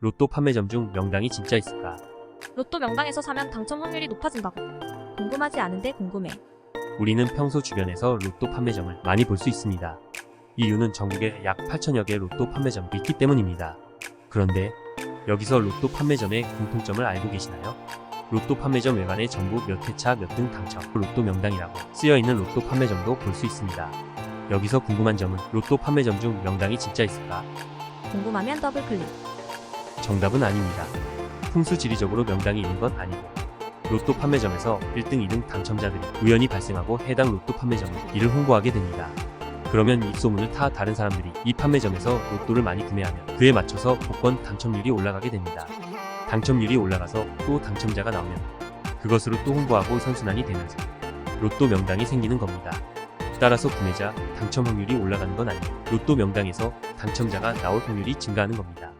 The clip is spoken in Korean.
로또 판매점 중 명당이 진짜 있을까? 로또 명당에서 사면 당첨 확률이 높아진다고. 궁금하지 않은데 궁금해. 우리는 평소 주변에서 로또 판매점을 많이 볼 수 있습니다. 이유는 전국에 약 8천여 개 로또 판매점이 있기 때문입니다. 그런데 여기서 로또 판매점의 공통점을 알고 계시나요? 로또 판매점 외관에 전부 몇 회차 몇 등 당첨, 로또 명당이라고 쓰여 있는 로또 판매점도 볼 수 있습니다. 여기서 궁금한 점은 로또 판매점 중 명당이 진짜 있을까? 궁금하면 더블 클릭. 정답은 아닙니다. 풍수 지리적으로 명당이 있는 건 아니고 로또 판매점에서 1등, 2등 당첨자들이 우연히 발생하고 해당 로또 판매점은 이를 홍보하게 됩니다. 그러면 이 소문을 타 다른 사람들이 이 판매점에서 로또를 많이 구매하면 그에 맞춰서 복권 당첨률이 올라가게 됩니다. 당첨률이 올라가서 또 당첨자가 나오면 그것으로 또 홍보하고 선순환이 되면서 로또 명당이 생기는 겁니다. 따라서 구매자 당첨 확률이 올라가는 건 아니고 로또 명당에서 당첨자가 나올 확률이 증가하는 겁니다.